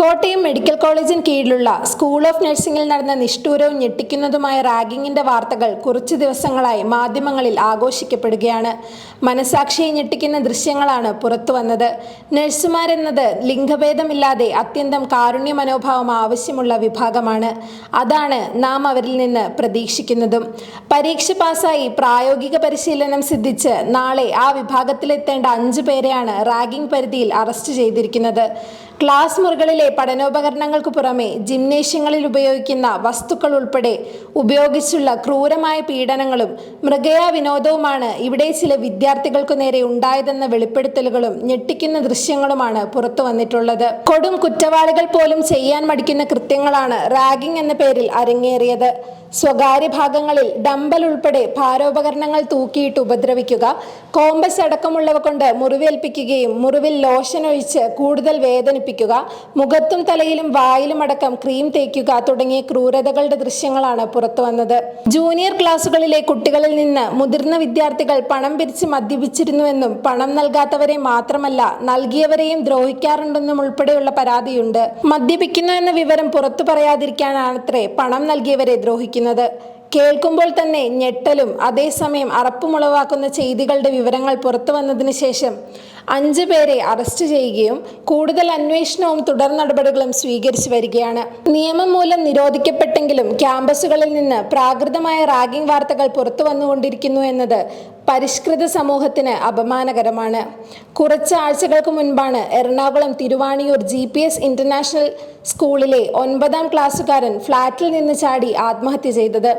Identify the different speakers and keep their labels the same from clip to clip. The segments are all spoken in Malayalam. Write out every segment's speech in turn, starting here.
Speaker 1: കോട്ടയം മെഡിക്കൽ കോളേജിന് കീഴിലുള്ള സ്കൂൾ ഓഫ് നഴ്സിംഗിൽ നടന്ന നിഷ്ഠൂരവും ഞെട്ടിക്കുന്നതുമായ റാഗിങ്ങിന്റെ വാർത്തകൾ കുറച്ചു ദിവസങ്ങളായി മാധ്യമങ്ങളിൽ ആഘോഷിക്കപ്പെടുകയാണ്. മനസാക്ഷിയെ ഞെട്ടിക്കുന്ന ദൃശ്യങ്ങളാണ് പുറത്തു വന്നത്. നഴ്സുമാരെന്നത് ലിംഗഭേദമില്ലാതെ അത്യന്തം കാരുണ്യ മനോഭാവം ആവശ്യമുള്ള വിഭാഗമാണ്. അതാണ് നാം അവരിൽ നിന്ന് പ്രതീക്ഷിക്കുന്നതും. പരീക്ഷ പാസ്സായി പ്രായോഗിക പരിശീലനം സിദ്ധിച്ച് നാളെ ആ വിഭാഗത്തിലെത്തേണ്ട അഞ്ചു പേരെയാണ് റാഗിംഗ് പരിധിയിൽ അറസ്റ്റ് ചെയ്തിരിക്കുന്നത്. ക്ലാസ് മുറികളിലെ പഠനോപകരണങ്ങൾക്ക് പുറമെ ജിംനേഷ്യങ്ങളിൽ ഉപയോഗിക്കുന്ന വസ്തുക്കൾ ഉൾപ്പെടെ ഉപയോഗിച്ചുള്ള ക്രൂരമായ പീഡനങ്ങളും മൃഗയാ വിനോദവുമാണ് ഇവിടെ ചില വിദ്യാർത്ഥികൾക്കു നേരെ ഉണ്ടായതെന്ന വെളിപ്പെടുത്തലുകളും ഞെട്ടിക്കുന്ന ദൃശ്യങ്ങളുമാണ് പുറത്തു വന്നിട്ടുള്ളത്. കൊടും കുറ്റവാളികൾ പോലും ചെയ്യാൻ മടിക്കുന്ന കൃത്യങ്ങളാണ് റാഗിംഗ് എന്ന പേരിൽ അരങ്ങേറിയത്. സ്വകാര്യ ഭാഗങ്ങളിൽ ഡമ്പൽ ഉൾപ്പെടെ ഭാരോപകരണങ്ങൾ തൂക്കിയിട്ട് ഉപദ്രവിക്കുക കോമ്പസ് അടക്കമുള്ളവ കൊണ്ട് മുറിവേൽപ്പിക്കുകയും മുറിവിൽ ലോഷൻ ഒഴിച്ച് കൂടുതൽ വേദനിപ്പിക്കുക മുഖത്തും തലയിലും വായിലും അടക്കം ക്രീം തേക്കുക തുടങ്ങിയ ക്രൂരതകളുടെ ദൃശ്യങ്ങളാണ് പുറത്തു വന്നത്. ജൂനിയർ ക്ലാസുകളിലെ കുട്ടികളിൽ നിന്ന് മുതിർന്ന വിദ്യാർത്ഥികൾ പണം പിരിച്ച് മദ്യപിച്ചിരുന്നുവെന്നും പണം നൽകാത്തവരെ മാത്രമല്ല നൽകിയവരെയും ദ്രോഹിക്കാറുണ്ടെന്നും ഉൾപ്പെടെയുള്ള പരാതിയുണ്ട്. മദ്യപിക്കുന്നു എന്ന വിവരം പുറത്തു പറയാതിരിക്കാനാണത്രേ പണം നൽകിയവരെ ദ്രോഹിക്കുന്നത് കേൾക്കുമ്പോൾ തന്നെ ഞെട്ടലും അതേസമയം അറപ്പുമുളവാക്കുന്ന ചെയ്തികളുടെ വിവരങ്ങൾ പുറത്തു വന്നതിന് ശേഷം അഞ്ചു പേരെ അറസ്റ്റ് ചെയ്യുകയും കൂടുതൽ അന്വേഷണവും തുടർ നടപടികളും സ്വീകരിച്ചു വരികയാണ്. നിയമം മൂലം നിരോധിക്കപ്പെട്ടെങ്കിലും ക്യാമ്പസുകളിൽ നിന്ന് പ്രാകൃതമായ റാഗിംഗ് വാർത്തകൾ പുറത്തു വന്നുകൊണ്ടിരിക്കുന്നു എന്നത് പരിഷ്കൃത സമൂഹത്തിന് അപമാനകരമാണ്. കുറച്ച് ആഴ്ചകൾക്ക് മുൻപാണ് Ernakulam Thiruvaniyoor G P S international സ്കൂളിലെ ഒൻപതാം ക്ലാസ്സുകാരൻ ഫ്ളാറ്റിൽ നിന്ന് ചാടി ആത്മഹത്യ ചെയ്തത്.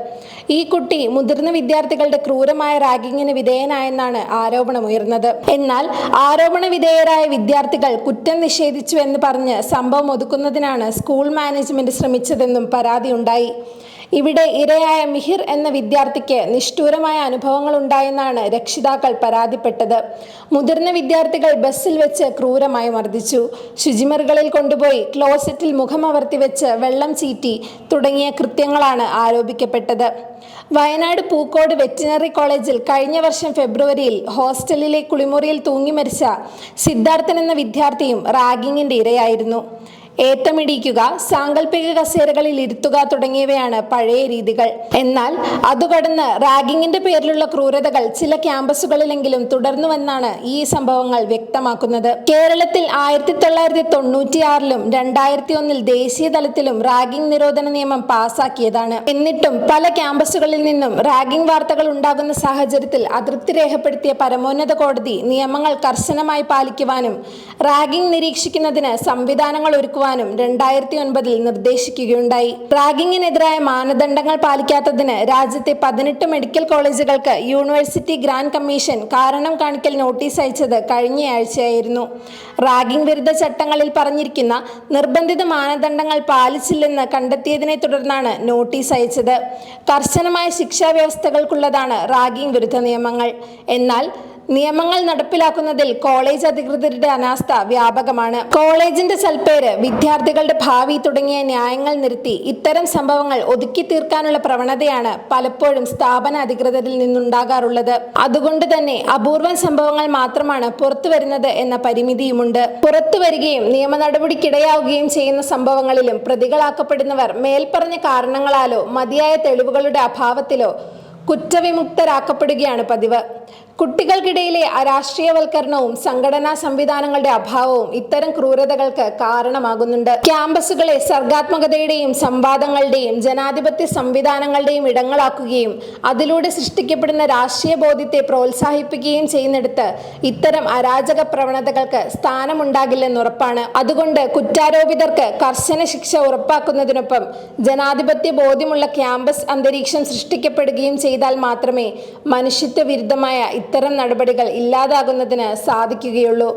Speaker 1: ഈ കുട്ടി മുതിർന്ന വിദ്യാർത്ഥികളുടെ ക്രൂരമായ റാഗിങ്ങിന് വിധേയനായെന്നാണ് ആരോപണമുയർന്നത്. എന്നാൽ ആരോപണ വിധേയരായ വിദ്യാർത്ഥികൾ കുറ്റം നിഷേധിച്ചു എന്ന് പറഞ്ഞ് സംഭവം ഒതുക്കുന്നതിനാണ് സ്കൂൾ മാനേജ്മെന്റ് ശ്രമിച്ചതെന്നും പരാതിയുണ്ടായി. ഇവിടെ ഇരയായ മിഹിർ എന്ന വിദ്യാർത്ഥിക്ക് നിഷ്ഠൂരമായ അനുഭവങ്ങൾ ഉണ്ടായെന്നാണ് രക്ഷിതാക്കൾ പരാതിപ്പെട്ടത്? മുതിർന്ന വിദ്യാർത്ഥികൾ ബസ്സിൽ വെച്ച് ക്രൂരമായി മർദ്ദിച്ചു. ശുചിമുറികളിൽ കൊണ്ടുപോയി ക്ലോസറ്റിൽ മുഖമവർത്തി വെച്ച് വെള്ളം ചീറ്റി തുടങ്ങിയ കൃത്യങ്ങളാണ് ആരോപിക്കപ്പെട്ടത്. വയനാട് പൂക്കോട് വെറ്റിനറി കോളേജിൽ കഴിഞ്ഞ വർഷം ഫെബ്രുവരിയിൽ ഹോസ്റ്റലിലെ കുളിമുറിയിൽ തൂങ്ങി മരിച്ച സിദ്ധാർത്ഥൻ എന്ന വിദ്യാർത്ഥിയും റാഗിങ്ങിന്റെ ഇരയായിരുന്നു. ഏത്തമിടിക്കുക സാങ്കല്പിക കസേരകളിൽ ഇരുത്തുക തുടങ്ങിയവയാണ് പഴയ രീതികൾ. എന്നാൽ അതുകടന്ന് റാഗിങ്ങിന്റെ പേരിലുള്ള ക്രൂരതകൾ ചില ക്യാമ്പസുകളിലെങ്കിലും തുടർന്നുവെന്നാണ് ഈ സംഭവങ്ങൾ വ്യക്തമാക്കുന്നത്. കേരളത്തിൽ ആയിരത്തി തൊള്ളായിരത്തി തൊണ്ണൂറ്റിയാറിലും രണ്ടായിരത്തി ഒന്നിൽ ദേശീയ തലത്തിലും റാഗിംഗ് നിരോധന നിയമം പാസാക്കിയതാണ്. എന്നിട്ടും പല ക്യാമ്പസുകളിൽ നിന്നും റാഗിംഗ് വാർത്തകൾ ഉണ്ടാകുന്ന സാഹചര്യത്തിൽ അതൃപ്തി രേഖപ്പെടുത്തിയ പരമോന്നത കോടതി നിയമങ്ങൾ കർശനമായി പാലിക്കുവാനും റാഗിംഗ് നിരീക്ഷിക്കുന്നതിന് സംവിധാനങ്ങൾ ഒരുക്കുവാനും രണ്ടായിരത്തി ഒൻപതിൽ നിർദ്ദേശിക്കുകയുണ്ടായി. റാഗിങ്ങിനെതിരായ മാനദണ്ഡങ്ങൾ പാലിക്കാത്തതിന് രാജ്യത്തെ പതിനെട്ട് മെഡിക്കൽ കോളേജുകൾക്ക് യൂണിവേഴ്സിറ്റി ഗ്രാൻഡ് കമ്മീഷൻ കാരണം കാണിക്കൽ നോട്ടീസ് അയച്ചത് കഴിഞ്ഞയാഴ്ചയായിരുന്നു. റാഗിംഗ് വിരുദ്ധ ചട്ടങ്ങളിൽ പറഞ്ഞിരിക്കുന്ന നിർബന്ധിത മാനദണ്ഡങ്ങൾ പാലിച്ചില്ലെന്ന് കണ്ടെത്തിയതിനെ തുടർന്നാണ് നോട്ടീസ് അയച്ചത്. കർശനമായ ശിക്ഷാ വ്യവസ്ഥകൾക്കുള്ളതാണ് റാഗിംഗ് വിരുദ്ധ നിയമങ്ങൾ. എന്നാൽ നിയമങ്ങൾ നടപ്പിലാക്കുന്നതിൽ കോളേജ് അധികൃതരുടെ അനാസ്ഥ വ്യാപകമാണ്. കോളേജിന്റെ സൽപ്പേര് വിദ്യാർത്ഥികളുടെ ഭാവി തുടങ്ങിയ ന്യായങ്ങൾ നിർത്തി ഇത്തരം സംഭവങ്ങൾ ഒതുക്കി തീർക്കാനുള്ള പ്രവണതയാണ് പലപ്പോഴും സ്ഥാപന അധികൃതരിൽ നിന്നുണ്ടാകാറുള്ളത്. അതുകൊണ്ട് തന്നെ അപൂർവം സംഭവങ്ങൾ മാത്രമാണ് പുറത്തു വരുന്നത് എന്ന പരിമിതിയുമുണ്ട്. പുറത്തു വരികയും നിയമ നടപടിക്കിടയാവുകയും ചെയ്യുന്ന സംഭവങ്ങളിലും പ്രതികളാക്കപ്പെടുന്നവർ മേൽപ്പറഞ്ഞ കാരണങ്ങളാലോ മതിയായ തെളിവുകളുടെ അഭാവത്തിലോ കുറ്റവിമുക്തരാക്കപ്പെടുകയാണ് പതിവ്. കുട്ടികൾക്കിടയിലെ അരാഷ്ട്രീയവൽക്കരണവും സംഘടനാ സംവിധാനങ്ങളുടെ അഭാവവും ഇത്തരം ക്രൂരതകൾക്ക് കാരണമാകുന്നുണ്ട്. ക്യാമ്പസുകളെ സർഗാത്മകതയുടെയും സംവാദങ്ങളുടെയും ജനാധിപത്യ സംവിധാനങ്ങളുടെയും ഇടങ്ങളാക്കുകയും അതിലൂടെ സൃഷ്ടിക്കപ്പെടുന്ന രാഷ്ട്രീയ ബോധ്യത്തെ പ്രോത്സാഹിപ്പിക്കുകയും ചെയ്യുന്നിടത്ത് ഇത്തരം അരാജക പ്രവണതകൾക്ക് സ്ഥാനമുണ്ടാകില്ലെന്ന് ഉറപ്പാണ്. അതുകൊണ്ട് കുറ്റാരോപിതർക്ക് കർശന ശിക്ഷ ഉറപ്പാക്കുന്നതിനൊപ്പം ജനാധിപത്യ ബോധ്യമുള്ള ക്യാമ്പസ് അന്തരീക്ഷം സൃഷ്ടിക്കപ്പെടുകയും ചെയ്താൽ മാത്രമേ മനുഷ്യത്വ വിരുദ്ധമായ ഇത്തരം നടപടികൾ ഇല്ലാതാകുന്നതിന് സാധിക്കുകയുള്ളൂ